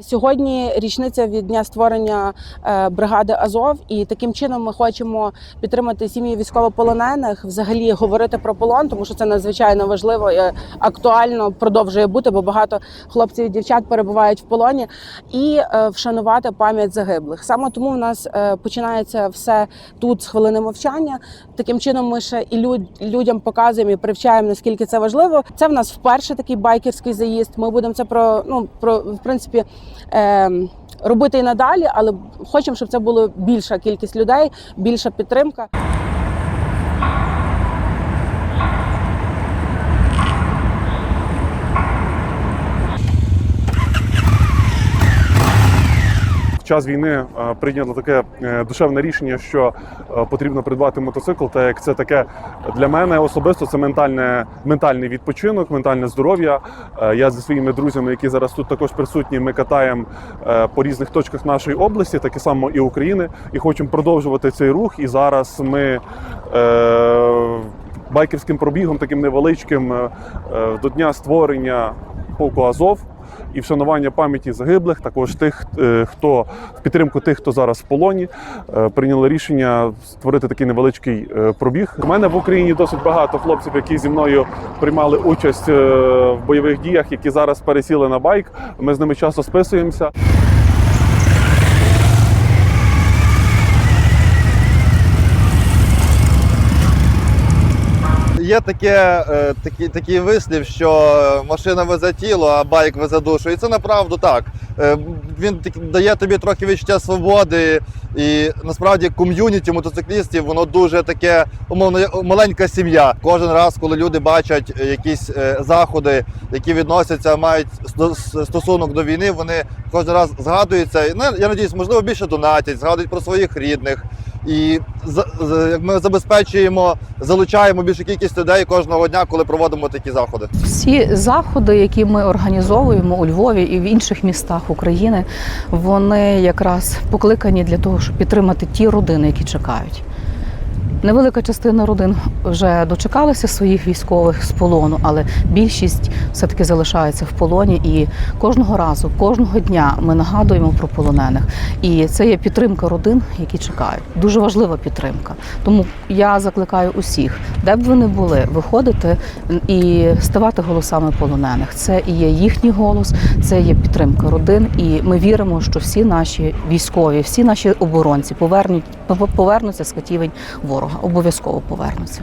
Сьогодні річниця від дня створення е, бригади Азов, і таким чином ми хочемо підтримати сім'ї військовополонених, взагалі говорити про полон, тому що це надзвичайно важливо і актуально продовжує бути, бо багато хлопців і дівчат перебувають в полоні, і е, вшанувати пам'ять загиблих. Саме тому в нас е, починається все тут з хвилини мовчання. Таким чином, ми ще і людям показуємо і привчаємо, наскільки це важливо. Це в нас вперше такий байкерський заїзд. Ми будемо це про ну про в принципі. Е, Робити і надалі, але хочемо, щоб це було більша кількість людей, більша підтримка. Час війни е, прийнято таке е, душевне рішення, що е, потрібно придбати мотоцикл. Так як це таке для мене особисто це ментальне, ментальний відпочинок, ментальне здоров'я. Я зі своїми друзями, які зараз тут також присутні, ми катаємо по різних точках нашої області, так і само і України, і хочемо продовжувати цей рух. І зараз ми. Байкерським пробігом, таким невеличким, до дня створення полку Азов і вшанування пам'яті загиблих, також тих, е, хто в підтримку тих, хто зараз в полоні, е, прийняли рішення створити такий невеличкий е, пробіг. У мене в Україні досить багато хлопців, які зі мною приймали участь в бойових діях, які зараз пересіли на байк. Ми з ними часто списуємося. Є таке, е, такий, такий вислів, що машина везе тіло, а байк везе душу. І це направду так. Е, Він дає тобі трохи відчуття свободи. І насправді ком'юніті мотоциклістів воно дуже таке умовно маленька сім'я. Кожен раз, коли люди бачать е, якісь е, заходи, які відносяться, мають сто- стосунок до війни, вони кожен раз згадуються. Ну, я надіюсь, можливо, більше донатять, згадують про своїх рідних. І як ми забезпечуємо, залучаємо більшу кількість людей кожного дня, коли проводимо такі заходи. Всі заходи, які ми організовуємо у Львові і в інших містах України, вони якраз покликані для того, щоб підтримати ті родини, які чекають. Невелика частина родин вже дочекалася своїх військових з полону, але більшість все-таки залишається в полоні. І кожного разу, кожного дня ми нагадуємо про полонених. І це є підтримка родин, які чекають. Дуже важлива підтримка. Тому я закликаю усіх, де б вони були, виходити і ставати голосами полонених. Це і є їхній голос, це є підтримка родин. І ми віримо, що всі наші військові, всі наші оборонці повернуть повернуться з катівень ворога. Обов'язково повернуться.